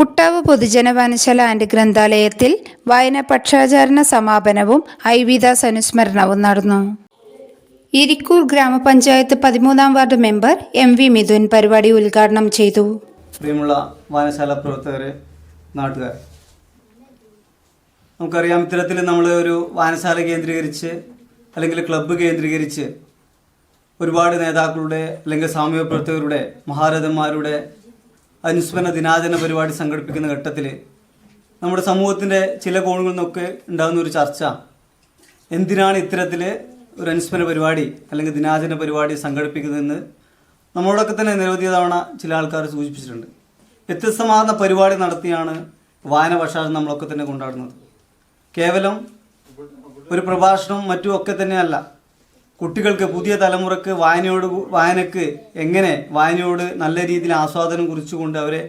കുട്ടാവ് പൊതുജന വനശാല ആൻഡ് ഗ്രന്ഥാലയത്തിൽ വായന പക്ഷാചാരണ സമാപനവും ഐവിദാസ് അനുസ്മരണവും നടന്നു. ഇരിക്കൂർ ഗ്രാമപഞ്ചായത്ത് പതിമൂന്നാം ward member M V Mithun പരിപാടി ഉദ്ഘാടനം ചെയ്തു. പ്രിയമുള്ള വായനശാല പ്രവർത്തകരെ നാട്ടുകാർ. നമുക്കറിയാം ഇത്തരത്തിൽ നമ്മൾ ഒരു വായനശാല കേന്ദ്രീകരിച്ച് അല്ലെങ്കിൽ ക്ലബ്ബ് കേന്ദ്രീകരിച്ച് ഒരുപാട് നേതാക്കളുടെ അല്ലെങ്കിൽ സാമൂഹ്യ പ്രവർത്തകരുടെ മഹാരഥന്മാരുടെ അനുസ്മരണ ദിനാചരണ പരിപാടി സംഘടിപ്പിക്കുന്ന ഘട്ടത്തിൽ നമ്മുടെ സമൂഹത്തിന്റെ ചില കോണുകളിൽ നിന്നൊക്കെ ഉണ്ടാകുന്ന ഒരു ചർച്ച. എന്തിനാണ് ഇത്തരത്തിൽ ഒരു അനുസ്മരണ പരിപാടി അല്ലെങ്കിൽ ദിനാചരണ പരിപാടി സംഘടിപ്പിക്കുന്നതെന്ന് നമ്മളോടൊക്കെ തന്നെ നിരവധി തവണ ചില ആൾക്കാർ സൂചിപ്പിച്ചിട്ടുണ്ട്. വ്യത്യസ്തമാർന്ന പരിപാടി നടത്തിയാണ് വായന വർഷാചരണം നമ്മളൊക്കെ തന്നെ കൊണ്ടാടുന്നത്. കേവലം ഒരു പ്രഭാഷണവും മറ്റും ഒക്കെ തന്നെയല്ല. കുട്ടികൾക്ക് പുതിയ തലമുറയ്ക്ക് വായനയോട് വായനക്ക് എങ്ങനെ വായനയോട് നല്ല രീതിയിൽ ആസ്വാദനം കുറിച്ചുകൊണ്ട് അവരെ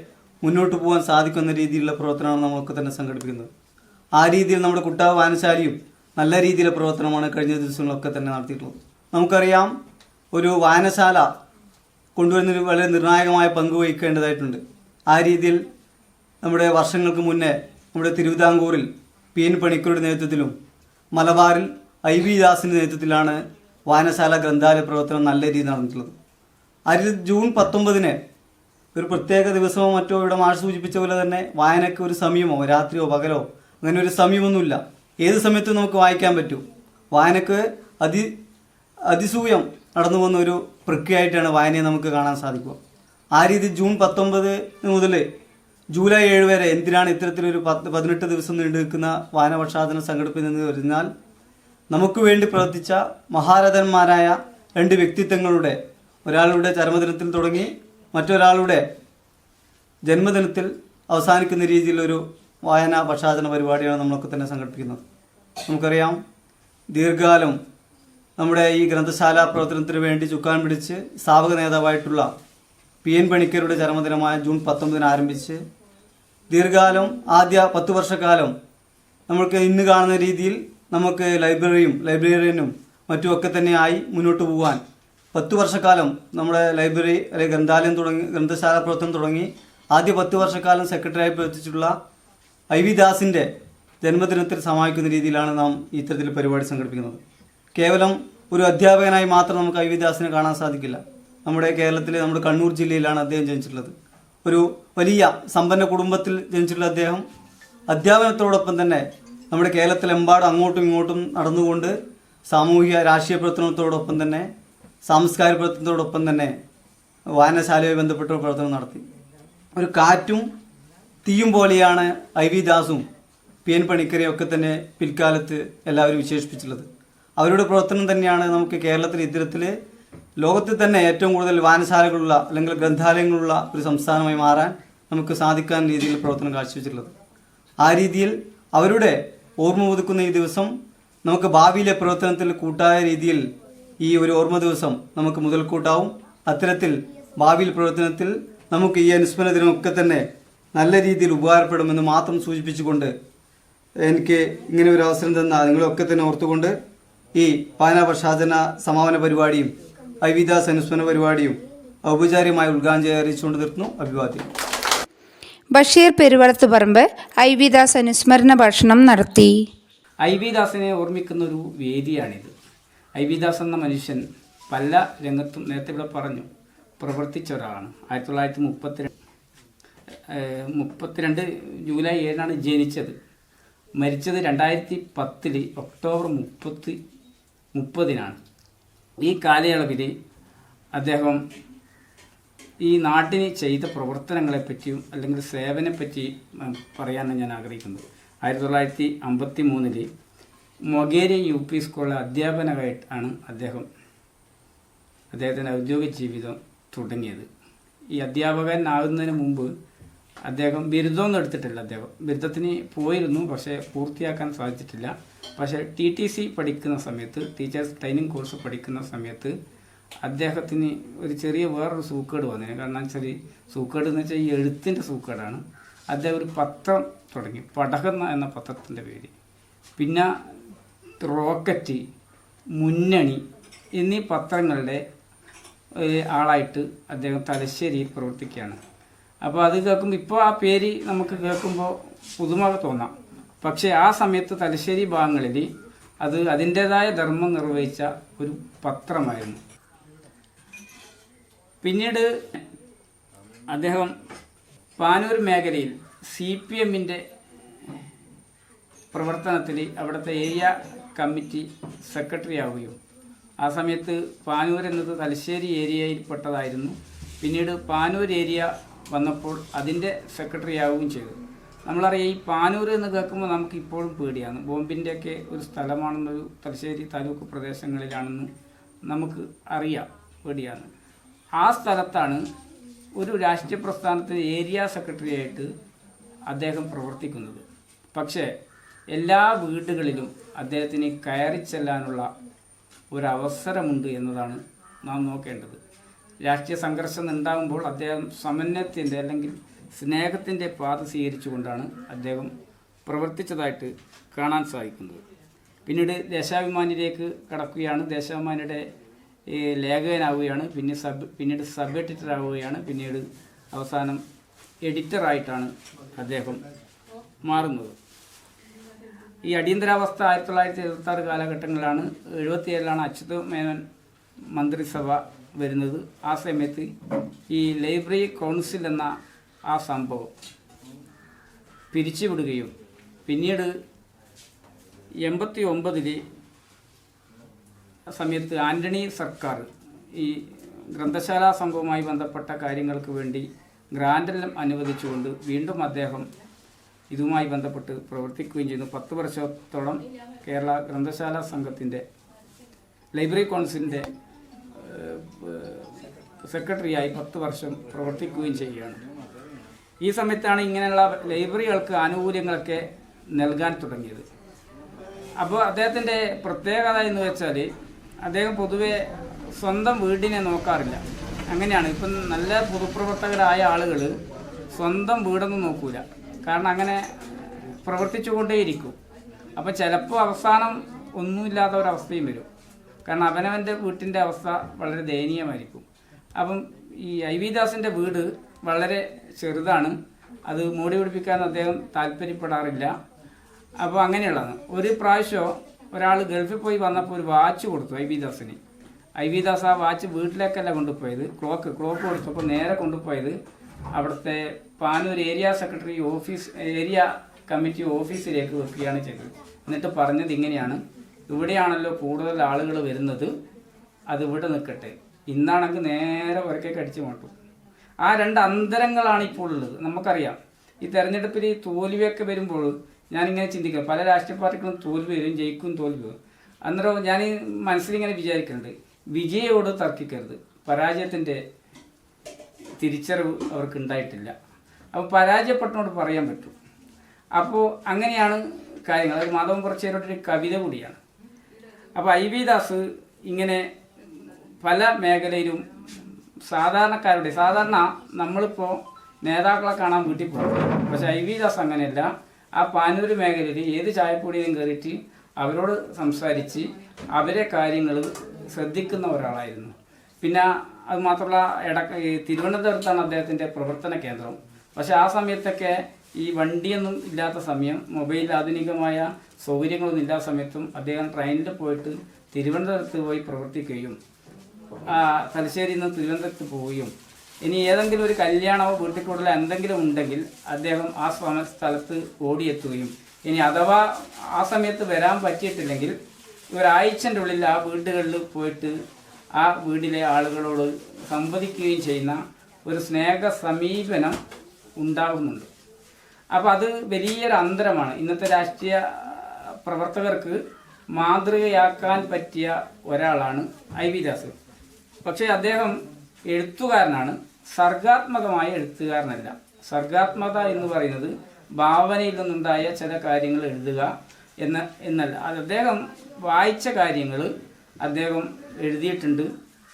മുന്നോട്ട് പോകാൻ സാധിക്കുന്ന രീതിയിലുള്ള പ്രവർത്തനമാണ് നമ്മളൊക്കെ തന്നെ സംഘടിപ്പിക്കുന്നത്. ആ രീതിയിൽ നമ്മുടെ കുട്ടാവ് വായനശാലയും നല്ല രീതിയിലെ പ്രവർത്തനമാണ് കഴിഞ്ഞ ദിവസങ്ങളൊക്കെ തന്നെ നടത്തിയിട്ടുള്ളത്. നമുക്കറിയാം ഒരു വായനശാല കൊണ്ടുവരുന്നതിന് വളരെ നിർണായകമായ പങ്ക് വഹിക്കേണ്ടതായിട്ടുണ്ട്. ആ രീതിയിൽ നമ്മുടെ വർഷങ്ങൾക്ക് മുന്നേ നമ്മുടെ തിരുവിതാംകൂറിൽ പി എൻ പണിക്കരുടെ നേതൃത്വത്തിലും മലബാറിൽ ഐ വി ദാസിന്റെ നേതൃത്വത്തിലാണ് വായനശാല ഗ്രന്ഥാലയ പ്രവർത്തനം നല്ല രീതിയിൽ നടന്നിട്ടുള്ളത്. അതിൽ ജൂൺ പത്തൊമ്പതിന് ഒരു പ്രത്യേക ദിവസമോ മറ്റോ ഇവിടെ മാഷ് സൂചിപ്പിച്ച പോലെ തന്നെ വായനയ്ക്ക് ഒരു സമയമോ രാത്രിയോ പകലോ അങ്ങനെ ഒരു സമയമൊന്നുമില്ല. ഏത് സമയത്തും നമുക്ക് വായിക്കാൻ പറ്റും. വായനക്ക് അതി അതിസൂയം നടന്നു പോകുന്ന ഒരു പ്രക്രിയയായിട്ടാണ് വായനയെ നമുക്ക് കാണാൻ സാധിക്കുക. ആ രീതി ജൂൺ പത്തൊമ്പത് മുതൽ ജൂലൈ ഏഴ് വരെ എന്തിനാണ് ഇത്തരത്തിലൊരു പത്ത് പതിനെട്ട് ദിവസം നീണ്ടു നിൽക്കുന്ന വായന പക്ഷാചരണം സംഘടിപ്പിക്കുന്നത് വരുന്നാൽ നമുക്ക് വേണ്ടി പ്രവർത്തിച്ച മഹാരഥന്മാരായ രണ്ട് വ്യക്തിത്വങ്ങളുടെ ഒരാളുടെ ചരമദിനത്തിൽ തുടങ്ങി മറ്റൊരാളുടെ ജന്മദിനത്തിൽ അവസാനിക്കുന്ന രീതിയിലൊരു വായന പക്ഷാചരണ പരിപാടിയാണ് നമ്മളൊക്കെ തന്നെ സംഘടിപ്പിക്കുന്നത്. നമുക്കറിയാം ദീർഘകാലം നമ്മുടെ ഈ ഗ്രന്ഥശാല പ്രവർത്തനത്തിന് വേണ്ടി ചുക്കാൻ പിടിച്ച് സ്ഥാപക നേതാവായിട്ടുള്ള പി എൻ പണിക്കരുടെ ചരമദിനമായ ജൂൺ പത്തൊമ്പതിന് ആരംഭിച്ച് ദീർഘകാലം ആദ്യ പത്ത് വർഷക്കാലം നമ്മൾക്ക് ഇന്ന് കാണുന്ന രീതിയിൽ നമുക്ക് ലൈബ്രറിയും ലൈബ്രറിയനും മറ്റുമൊക്കെ തന്നെ ആയി മുന്നോട്ട് പോകാൻ പത്ത് വർഷക്കാലം നമ്മുടെ ലൈബ്രറി അല്ലെങ്കിൽ ഗ്രന്ഥാലയം തുടങ്ങി ഗ്രന്ഥശാല പ്രവർത്തനം തുടങ്ങി. ആദ്യ പത്ത് വർഷക്കാലം സെക്രട്ടറിയായി പ്രവർത്തിച്ചിട്ടുള്ള ഐ വി ദാസിന്റെ ജന്മദിനത്തിൽ സമാഹിക്കുന്ന രീതിയിലാണ് നാം ഇത്തരത്തിൽ പരിപാടി സംഘടിപ്പിക്കുന്നത്. കേവലം ഒരു അധ്യാപകനായി മാത്രം നമുക്ക് ഐ വി ദാസിനെ കാണാൻ സാധിക്കില്ല. നമ്മുടെ കേരളത്തിലെ നമ്മുടെ കണ്ണൂർ ജില്ലയിലാണ് അദ്ദേഹം ജനിച്ചിട്ടുള്ളത്. ഒരു വലിയ സമ്പന്ന കുടുംബത്തിൽ ജനിച്ചിട്ടുള്ള അദ്ദേഹം അധ്യാപനത്തോടൊപ്പം തന്നെ നമ്മുടെ കേരളത്തിലെമ്പാടും അങ്ങോട്ടും ഇങ്ങോട്ടും നടന്നുകൊണ്ട് സാമൂഹിക രാഷ്ട്രീയ പ്രവർത്തനത്തോടൊപ്പം തന്നെ സാംസ്കാരിക പ്രവർത്തനത്തോടൊപ്പം തന്നെ വായനശാലയുമായി ബന്ധപ്പെട്ട പ്രവർത്തനം നടത്തി. ഒരു കാറ്റും തീയും പോലെയാണ് ഐ വി ദാസും പി എൻ പണിക്കരെയും ഒക്കെ തന്നെ പിൽക്കാലത്ത് എല്ലാവരും വിശേഷിപ്പിച്ചിട്ടുള്ളത്. അവരുടെ പ്രവർത്തനം തന്നെയാണ് നമുക്ക് കേരളത്തിൽ ഇത്തരത്തിൽ ലോകത്തിൽ തന്നെ ഏറ്റവും കൂടുതൽ വായനശാലകളുള്ള അല്ലെങ്കിൽ ഗ്രന്ഥാലയങ്ങളുള്ള ഒരു സംസ്ഥാനമായി മാറാൻ നമുക്ക് സാധിക്കാൻ രീതിയിൽ പ്രവർത്തനം കാഴ്ചവെച്ചിട്ടുള്ളത്. ആ രീതിയിൽ അവരുടെ ഓർമ്മ പുതുക്കുന്ന ഈ ദിവസം നമുക്ക് ഭാവിയിലെ പ്രവർത്തനത്തിൽ കൂട്ടായ രീതിയിൽ ഈ ഒരു ഓർമ്മ ദിവസം നമുക്ക് മുതൽക്കൂട്ടാവും. അത്തരത്തിൽ ഭാവിയിൽ പ്രവർത്തനത്തിൽ നമുക്ക് ഈ അനുസ്മരണ ദിനമൊക്കെ തന്നെ നല്ല രീതിയിൽ ഉപകാരപ്പെടുമെന്ന് മാത്രം സൂചിപ്പിച്ചുകൊണ്ട് എനിക്ക് ഇങ്ങനെ ഒരു അവസരം തന്ന നിങ്ങളൊക്കെ തന്നെ ഓർത്തുകൊണ്ട് ഈ പക്ഷാചരണ സമാപന പരിപാടിയും ഐവിദാസ് വിദാസ് അനുസ്മരണ പരിപാടിയും ഔപചാരികമായി ഉദ്ഘാടനം ചെയ്യാറിച്ചുകൊണ്ട് നിർത്തുന്നു. അഭിവാദ്യം. ബഷീർ പെരുവളത്തുപറമ്പ് ഐവിദാസ് അനുസ്മരണ ഭാഷണം നടത്തി. ഐ വി ദാസിനെ ഓർമ്മിക്കുന്ന ഒരു വേദിയാണിത്. ഐ വി ദാസ് എന്ന മനുഷ്യൻ പല രംഗത്തും നേരത്തെ ഇവിടെ പറഞ്ഞു പ്രവർത്തിച്ച ഒരാളാണ്. ആയിരത്തി തൊള്ളായിരത്തി മുപ്പത്തി മുപ്പത്തിരണ്ട് ജൂലൈ ഏഴിനാണ് ജനിച്ചത്. മരിച്ചത് രണ്ടായിരത്തി പത്തിൽ ഒക്ടോബർ മുപ്പത്തി മുപ്പതിനാണ്. ഈ കാലയളവിൽ അദ്ദേഹം ഈ നാട്ടിന് ചെയ്ത പ്രവർത്തനങ്ങളെ പറ്റിയും അല്ലെങ്കിൽ സേവനെപ്പറ്റി പറ്റി പറയാനാണ് ഞാൻ ആഗ്രഹിക്കുന്നത്. ആയിരത്തി തൊള്ളായിരത്തി അമ്പത്തി മൂന്നിൽ മൊഗേരി യു പി സ്കൂളിലെ അധ്യാപനമായിട്ടാണ് അദ്ദേഹം അദ്ദേഹത്തിന്റെ ഔദ്യോഗിക ജീവിതം തുടങ്ങിയത്. ഈ അധ്യാപകനാകുന്നതിന് മുമ്പ് അദ്ദേഹം ബിരുദമൊന്നും എടുത്തിട്ടില്ല. അദ്ദേഹം ബിരുദത്തിന് പോയിരുന്നു പക്ഷേ പൂർത്തിയാക്കാൻ സാധിച്ചിട്ടില്ല. പക്ഷേ ടി ടി സി പഠിക്കുന്ന സമയത്ത് ടീച്ചേഴ്സ് ട്രെയിനിങ് കോഴ്സ് പഠിക്കുന്ന സമയത്ത് അദ്ദേഹത്തിന് ഒരു ചെറിയ വേറൊരു സൂക്കേട് വന്നിന് കാരണം വെച്ചാൽ സൂക്കേട് എന്ന് വെച്ചാൽ ഈ എഴുത്തിന്റെ സൂക്കേടാണ്. അദ്ദേഹം ഒരു പത്രം തുടങ്ങി. പടകുന്ന എന്ന പത്രത്തിന്റെ പേര്. പിന്നെ റോക്കറ്റ് മുന്നണി എന്നീ പത്രങ്ങളുടെ ആളായിട്ട് അദ്ദേഹം തലശ്ശേരിയിൽ പ്രവർത്തിക്കുകയാണ്. അപ്പോൾ അത് കേൾക്കുമ്പോൾ ഇപ്പോൾ ആ പേര് നമുക്ക് കേൾക്കുമ്പോൾ പുതുമ തോന്നാം. പക്ഷേ ആ സമയത്ത് തലശ്ശേരി ഭാഗങ്ങളിൽ അത് അതിന്റേതായ ധർമ്മം നിർവഹിച്ച ഒരു പത്രമായിരുന്നു. പിന്നീട് അദ്ദേഹം പാനൂർ മേഖലയിൽ സി പി എമ്മിന്റെ പ്രവർത്തനത്തിൽ അവിടുത്തെ ഏരിയ കമ്മിറ്റി സെക്രട്ടറി ആവുകയും ആ സമയത്ത് പാനൂർ എന്നത് തലശ്ശേരി ഏരിയയിൽ പെട്ടതായിരുന്നു. പിന്നീട് പാനൂർ ഏരിയ വന്നപ്പോൾ അതിന്റെ സെക്രട്ടറി ആവുകയും ചെയ്തു. നമ്മളറിയാം ഈ പാനൂർ എന്ന് കേൾക്കുമ്പോൾ നമുക്ക് ഇപ്പോഴും പേടിയാണ്. ബോംബിന്റെയൊക്കെ ഒരു സ്ഥലമാണെന്നൊരു തലശ്ശേരി താലൂക്ക് പ്രദേശങ്ങളിലാണെന്ന് നമുക്ക് അറിയാം. പേടിയാണ്. ആ സ്ഥലത്താണ് ഒരു രാഷ്ട്രീയ പ്രസ്ഥാനത്തിന് ഏരിയ സെക്രട്ടറി ആയിട്ട് അദ്ദേഹം പ്രവർത്തിക്കുന്നത്. പക്ഷേ എല്ലാ വീടുകളിലും അദ്ദേഹത്തിന് കയറി ചെല്ലാനുള്ള ഒരവസരമുണ്ട് എന്നതാണ് നാം നോക്കേണ്ടത്. രാഷ്ട്രീയ സംഘർഷം ഉണ്ടാകുമ്പോൾ അദ്ദേഹം സമന്വയത്തിന്റെ അല്ലെങ്കിൽ സ്നേഹത്തിന്റെ പാത സ്വീകരിച്ചുകൊണ്ടാണ് അദ്ദേഹം പ്രവർത്തിച്ചതായിട്ട് കാണാൻ സാധിക്കുന്നത്. പിന്നീട് ദേശാഭിമാനിയിലേക്ക് കടക്കുകയാണ്. ദേശാഭിമാനിയുടെ ലേഖകനാവുകയാണ് പിന്നെ സബ് പിന്നീട് സബ് എഡിറ്റർ ആവുകയാണ് പിന്നീട് അവസാനം എഡിറ്ററായിട്ടാണ് അദ്ദേഹം മാറുന്നത്. ഈ അടിയന്തരാവസ്ഥ ആയിരത്തി തൊള്ളായിരത്തി എഴുപത്തി ആറ് കാലഘട്ടങ്ങളിലാണ് എഴുപത്തിയേഴിലാണ് അച്യുത മേനോൻ മന്ത്രിസഭ വരുന്നത്. ആ സമയത്ത് ഈ ലൈബ്രറി കൗൺസിൽ എന്ന ആ സംഭവം പിരിച്ചുവിടുകയും പിന്നീട് എൺപത്തി ഒമ്പതിൽ സമയത്ത് ആന്റണി സർക്കാർ ഈ ഗ്രന്ഥശാല സംഘവുമായി ബന്ധപ്പെട്ട കാര്യങ്ങൾക്ക് വേണ്ടി ഗ്രാൻഡെല്ലാം അനുവദിച്ചുകൊണ്ട് വീണ്ടും അദ്ദേഹം ഇതുമായി ബന്ധപ്പെട്ട് പ്രവർത്തിക്കുകയും ചെയ്യുന്നു. പത്ത് വർഷത്തോളം കേരള ഗ്രന്ഥശാല സംഘത്തിന്റെ ലൈബ്രറി കൗൺസിലിന്റെ സെക്രട്ടറിയായി പത്ത് വർഷം പ്രവർത്തിക്കുകയും ചെയ്യുകയാണ്. ഈ സമയത്താണ് ഇങ്ങനെയുള്ള ലൈബ്രറികൾക്ക് ആനുകൂല്യങ്ങളൊക്കെ നൽകാൻ തുടങ്ങിയത്. അപ്പോൾ അദ്ദേഹത്തിന്റെ പ്രത്യേകത എന്ന് വെച്ചാൽ അദ്ദേഹം പൊതുവെ സ്വന്തം വീടിനെ നോക്കാറില്ല. അങ്ങനെയാണ്. ഇപ്പം നല്ല പൊതുപ്രവർത്തകരായ ആളുകൾ സ്വന്തം വീടൊന്നും നോക്കൂല. കാരണം അങ്ങനെ പ്രവർത്തിച്ചുകൊണ്ടേയിരിക്കും. അപ്പം ചിലപ്പോൾ അവസാനം ഒന്നുമില്ലാത്ത ഒരവസ്ഥയും വരും. കാരണം അവനവന്റെ വീട്ടിന്റെ അവസ്ഥ വളരെ ദയനീയമായിരിക്കും. അപ്പം ഈ ഐ വി ദാസിന്റെ വീട് വളരെ ചെറുതാണ്. അത് മോടി പിടിപ്പിക്കാൻ അദ്ദേഹം താല്പര്യപ്പെടാറില്ല. അപ്പോൾ അങ്ങനെയുള്ളതാണ്. ഒരു പ്രാവശ്യം ഒരാൾ ഗൾഫിൽ പോയി വന്നപ്പോൾ ഒരു വാച്ച് കൊടുത്തു ഐ വി ദാസിന്. ഐ വി ദാസ് ആ വാച്ച് വീട്ടിലേക്കല്ല കൊണ്ടുപോയത്. ക്ലോക്ക് ക്ലോക്ക് കൊടുത്തപ്പോൾ നേരെ കൊണ്ടുപോയത് അവിടുത്തെ Panoor area secretary office area committee ഓഫീസിലേക്ക് വെക്കുകയാണ് ചെയ്തത്. എന്നിട്ട് പറഞ്ഞത് ഇങ്ങനെയാണ്. ഇവിടെയാണല്ലോ കൂടുതൽ ആളുകൾ വരുന്നത്. അത് ഇവിടെ നിൽക്കട്ടെ. ഇന്നാണെങ്കിൽ നേരെ പുറക്കേക്ക് അടിച്ചു മാട്ടു. ആ രണ്ട് അന്തരങ്ങളാണ് ഇപ്പോൾ ഉള്ളത്. നമുക്കറിയാം. ഈ തെരഞ്ഞെടുപ്പിൽ ഈ തോൽവിയൊക്കെ വരുമ്പോൾ ഞാനിങ്ങനെ ചിന്തിക്കുക പല രാഷ്ട്രീയ പാർട്ടികളും തോൽവി വരും ജയിക്കും തോൽവി വരും. അന്നേരം ഞാൻ മനസ്സിലിങ്ങനെ വിചാരിക്കുന്നുണ്ട് വിജയോട് തർക്കിക്കരുത്. പരാജയത്തിന്റെ തിരിച്ചറിവ് അവർക്ക് ഉണ്ടായിട്ടില്ല. അപ്പോൾ പരാജയപ്പെട്ടോട് പറയാൻ പറ്റും. അപ്പോൾ അങ്ങനെയാണ് കാര്യങ്ങൾ. അത് മാധവൻ കുറച്ചേരോട്ടൊരു കവിത കൂടിയാണ്. അപ്പോൾ ഐ വി ദാസ് ഇങ്ങനെ പല മേഖലയിലും സാധാരണക്കാരുടെ സാധാരണ നമ്മളിപ്പോൾ നേതാക്കളെ കാണാൻ വീട്ടിൽ പോകും. പക്ഷെ ഐ വി ദാസ് അങ്ങനെയല്ല. ആ പാനൂര് മേഖലയിൽ ഏത് ചായപ്പൊടിയും കയറിയിട്ട് അവരോട് സംസാരിച്ച് അവരെ കാര്യങ്ങൾ ശ്രദ്ധിക്കുന്ന ഒരാളായിരുന്നു. പിന്നെ അത് മാത്രമല്ല ഇട ഈ തിരുവനന്തപുരത്താണ് അദ്ദേഹത്തിന്റെ പ്രവർത്തന കേന്ദ്രം. പക്ഷേ ആ സമയത്തൊക്കെ ഈ വണ്ടിയൊന്നും ഇല്ലാത്ത സമയം മൊബൈൽ ആധുനികമായ സൗകര്യങ്ങളൊന്നും ഇല്ലാത്ത സമയത്തും അദ്ദേഹം ട്രെയിനിൽ പോയിട്ട് തിരുവനന്തപുരത്ത് പോയി പ്രവർത്തിക്കുകയും തലശ്ശേരിയിൽ നിന്ന് തിരുവനന്തപുരത്ത് പോവുകയും ഇനി ഏതെങ്കിലും ഒരു കല്യാണമോ വീട്ടിൽ എന്തെങ്കിലും ഉണ്ടെങ്കിൽ അദ്ദേഹം ആ സമ- സ്ഥലത്ത് ഓടിയെത്തുകയും. ഇനി അഥവാ ആ സമയത്ത് വരാൻ പറ്റിയിട്ടില്ലെങ്കിൽ ഒരാഴ്ചന്റെ ഉള്ളിൽ ആ വീടുകളിൽ പോയിട്ട് ആ വീടിലെ ആളുകളോട് സംവദിക്കുകയും ചെയ്യുന്ന ഒരു സ്നേഹ സമീപനം ഉണ്ടാകുന്നുണ്ട്. അപ്പോൾ അത് വലിയൊരു അന്തരമാണ്. ഇന്നത്തെ രാഷ്ട്രീയ പ്രവർത്തകർക്ക് മാതൃകയാക്കാൻ പറ്റിയ ഒരാളാണ് ഐ വി ദാസ്. പക്ഷേ അദ്ദേഹം എഴുത്തുകാരനാണ്. സർഗാത്മകമായ എഴുത്തുകാരനല്ല. സർഗാത്മകത എന്ന് പറയുന്നത് ഭാവനയിൽ നിന്നുണ്ടായ ചില കാര്യങ്ങൾ എഴുതുക എന്ന എന്നല്ല. അത് അദ്ദേഹം വായിച്ച കാര്യങ്ങൾ അദ്ദേഹം എഴുതിയിട്ടുണ്ട്.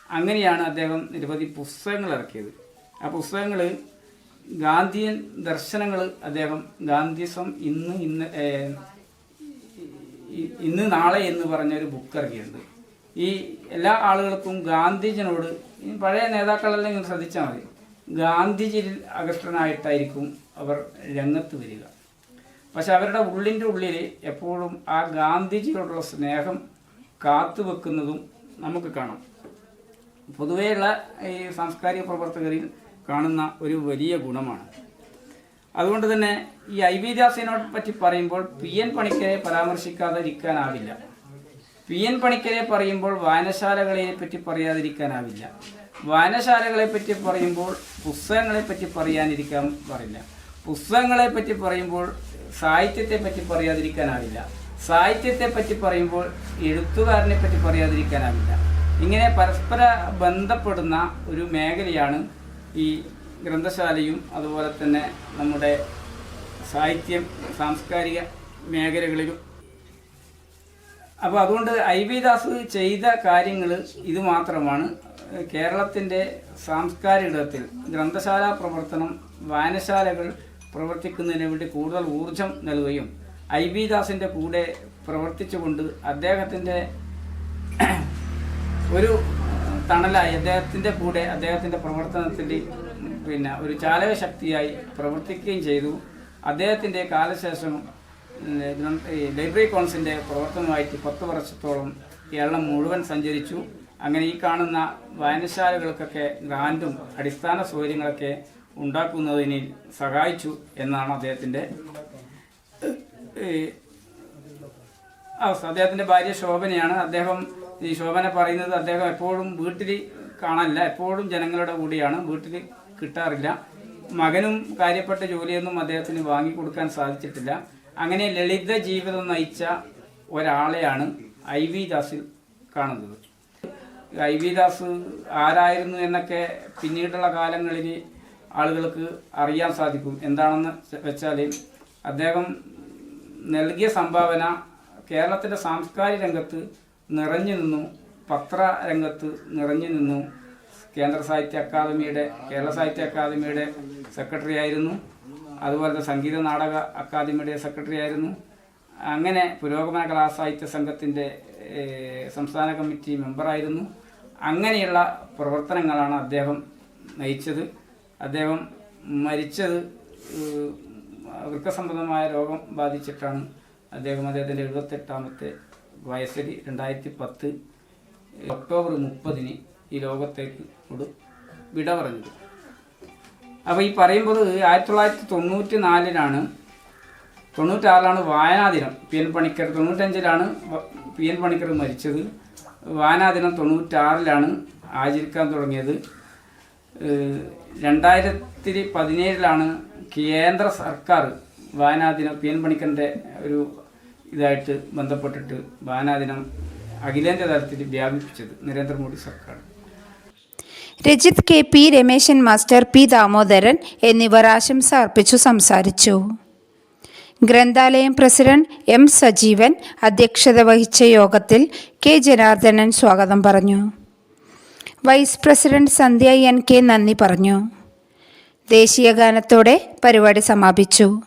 അങ്ങനെയാണ് അദ്ദേഹം നിരവധി പുസ്തകങ്ങൾ ഇറക്കിയത്. ആ പുസ്തകങ്ങൾ ഗാന്ധിയൻ ദർശനങ്ങൾ അദ്ദേഹം ഗാന്ധിസം ഇന്ന് ഇന്ന് ഇന്ന് നാളെ എന്ന് പറഞ്ഞൊരു ബുക്ക് ഇറക്കിയിട്ടുണ്ട്. ഈ എല്ലാ ആളുകൾക്കും ഗാന്ധിജിനോട് ഈ പഴയ നേതാക്കളെല്ലാം നിങ്ങൾ ശ്രദ്ധിച്ചാൽ മതി. ഗാന്ധിജിയിൽ ആകൃഷ്ടനായിട്ടായിരിക്കും അവർ രംഗത്ത് വരിക. പക്ഷെ അവരുടെ ഉള്ളിന്റെ ഉള്ളിൽ എപ്പോഴും ആ ഗാന്ധിജിയോടുള്ള സ്നേഹം കാത്തു വെക്കുന്നതും നമുക്ക് കാണാം. പൊതുവെയുള്ള ഈ സാംസ്കാരിക പ്രവർത്തകരിൽ കാണുന്ന ഒരു വലിയ ഗുണമാണ്. അതുകൊണ്ട് തന്നെ ഈ ഐ വി ദാസിനോട് പറ്റി പറയുമ്പോൾ പി എൻ പണിക്കരെ പരാമർശിക്കാതിരിക്കാനാവില്ല പി എൻ പണിക്കരെ പറയുമ്പോൾ വായനശാലകളെ പറ്റി പറയാതിരിക്കാനാവില്ല. വായനശാലകളെ പറ്റി പറയുമ്പോൾ പുസ്തകങ്ങളെ പറ്റി പറയാനിരിക്കാൻ പാടില്ല. പുസ്തകങ്ങളെ പറ്റി പറയുമ്പോൾ സാഹിത്യത്തെ പറ്റി പറയാതിരിക്കാനാവില്ല. സാഹിത്യത്തെ പറ്റി പറയുമ്പോൾ എഴുത്തുകാരനെ പറ്റി പറയാതിരിക്കാനാവില്ല. ഇങ്ങനെ പരസ്പര ബന്ധപ്പെടുന്ന ഒരു മേഖലയാണ് ഈ ഗ്രന്ഥശാലയും അതുപോലെ തന്നെ നമ്മുടെ സാഹിത്യം സാംസ്കാരിക മേഖലകളിലും അപ്പോൾ അതുകൊണ്ട് ഐ വി ദാസ് ചെയ്ത കാര്യങ്ങൾ ഇത് മാത്രമാണ്. കേരളത്തിന്റെ സാംസ്കാരികത്തിൽ ഗ്രന്ഥശാല പ്രവർത്തനം വായനശാലകൾ പ്രവർത്തിക്കുന്നതിന് വേണ്ടി കൂടുതൽ ഊർജം നൽകുകയും ഐ വി ദാസിന്റെ കൂടെ പ്രവർത്തിച്ചുകൊണ്ട് അദ്ദേഹത്തിന്റെ ഒരു തണലായി അദ്ദേഹത്തിന്റെ കൂടെ അദ്ദേഹത്തിന്റെ പ്രവർത്തനത്തിൽ പിന്നെ ഒരു ചാലക ശക്തിയായി പ്രവർത്തിക്കുകയും ചെയ്തു. അദ്ദേഹത്തിന്റെ കാലശേഷം ലൈബ്രറി കൗൺസിലിന്റെ പ്രവർത്തനമായിട്ട് പത്ത് വർഷത്തോളം കേരളം മുഴുവൻ സഞ്ചരിച്ചു. അങ്ങനെ ഈ കാണുന്ന വായനശാലകൾക്കൊക്കെ ഗ്രാൻഡും അടിസ്ഥാന സൗകര്യങ്ങളൊക്കെ ഉണ്ടാക്കുന്നതിന് സഹായിച്ചു എന്നാണ് അദ്ദേഹത്തിന്റെ അദ്ദേഹത്തിന്റെ ഭാര്യ ശോഭനയാണ്. അദ്ദേഹം ഈ ശോഭന പറയുന്നത് അദ്ദേഹം എപ്പോഴും വീട്ടിൽ കാണാനില്ല. എപ്പോഴും ജനങ്ങളുടെ കൂടിയാണ്. വീട്ടിൽ കിട്ടാറില്ല. മകനും കാര്യപ്പെട്ട ജോലിയൊന്നും അദ്ദേഹത്തിന് വാങ്ങിക്കൊടുക്കാൻ സാധിച്ചിട്ടില്ല. അങ്ങനെ ലളിത ജീവിതം നയിച്ച ഒരാളെയാണ് ഐ വി ദാസിൽ കാണുന്നത്. ഐ വി ദാസ് ആരായിരുന്നു എന്നൊക്കെ പിന്നീടുള്ള കാലങ്ങളിൽ ആളുകൾക്ക് അറിയാൻ സാധിക്കും. എന്താണെന്ന് വെച്ചാൽ അദ്ദേഹം നൽകിയ സംഭാവന കേരളത്തിന്റെ സാംസ്കാരിക രംഗത്ത് നിറഞ്ഞു നിന്നു പത്ര രംഗത്ത് നിറഞ്ഞു നിന്നു. കേന്ദ്ര സാഹിത്യ അക്കാദമിയുടെ കേരള സാഹിത്യ അക്കാദമിയുടെ സെക്രട്ടറി ആയിരുന്നു. അതുപോലെ തന്നെ സംഗീത നാടക അക്കാദമിയുടെ സെക്രട്ടറി ആയിരുന്നു അങ്ങനെ പുരോഗമന കലാസാഹിത്യ സംഘത്തിന്റെ സംസ്ഥാന കമ്മിറ്റി മെമ്പറായിരുന്നു. അങ്ങനെയുള്ള പ്രവർത്തനങ്ങളാണ് അദ്ദേഹം നയിച്ചത്. അദ്ദേഹം മരിച്ചത് വൃക്കസംബന്ധമായ രോഗം ബാധിച്ചിട്ടാണ് അദ്ദേഹം അദ്ദേഹത്തിന്റെ എഴുപത്തെട്ടാമത്തെ വയസ്സിൽ രണ്ടായിരത്തി പത്ത് ഒക്ടോബർ മുപ്പതിന് ഈ ലോകത്തേക്ക് വിട പറഞ്ഞത്. അപ്പോൾ ഈ പറയുമ്പോൾ ആയിരത്തി തൊള്ളായിരത്തി തൊണ്ണൂറ്റി നാലിലാണ് തൊണ്ണൂറ്റാറിലാണ് വായനാദിനം. പി എൻ പണിക്കർ തൊണ്ണൂറ്റഞ്ചിലാണ് പി എൻ പണിക്കർ മരിച്ചത്. വായനാദിനം തൊണ്ണൂറ്റാറിലാണ് ആചരിക്കാൻ തുടങ്ങിയത്. രണ്ടായിരത്തി പതിനേഴിലാണ് കേന്ദ്ര സർക്കാർ വായനാദിനം പി എൻ പണിക്കറിന്റെ ഒരു ഇതായിട്ട് ബന്ധപ്പെട്ടിട്ട് വായനാദിനം അഖിലേന്ത്യാ തലത്തിൽ വ്യാപിപ്പിച്ചത് നരേന്ദ്രമോദി സർക്കാർ. Rajith K P Rameshan master P Damodaran എന്നിവർ ആശംസ അർപ്പിച്ചു സംസാരിച്ചു. ഗ്രന്ഥാലയം പ്രസിഡന്റ് എം സജീവൻ അധ്യക്ഷത വഹിച്ച യോഗത്തിൽ കെ ജനാർദ്ദനൻ സ്വാഗതം പറഞ്ഞു. Vice president Sandhya N K നന്ദി പറഞ്ഞു. ദേശീയ ഗാനത്തോടെ പരിപാടി സമാപിച്ചു.